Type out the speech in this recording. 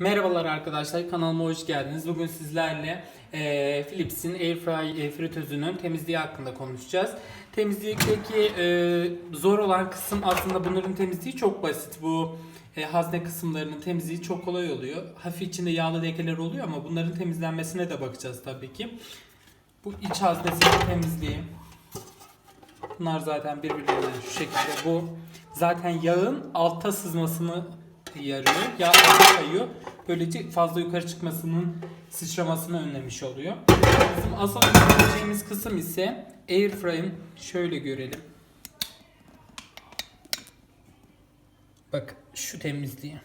Merhabalar arkadaşlar kanalıma hoş geldiniz. Bugün sizlerle e, Philips'in Airfry e, fritözünün temizliği hakkında konuşacağız. Temizlikteki e, zor olan kısım aslında bunların temizliği çok basit. Bu e, hazne kısımlarının temizliği çok kolay oluyor. Hafif içinde yağlı lekeler oluyor ama bunların temizlenmesine de bakacağız tabii ki. Bu iç haznesinin temizliği. Bunlar zaten birbirlerinden şu şekilde. Bu zaten yağın alta sızmasını yarıyor. Yağ kayıyor. Böylece fazla yukarı çıkmasının sıçramasını önlemiş oluyor. Bizim asıl önemleyeceğimiz kısım ise airfryer'ın şöyle görelim. Bak şu temizliği.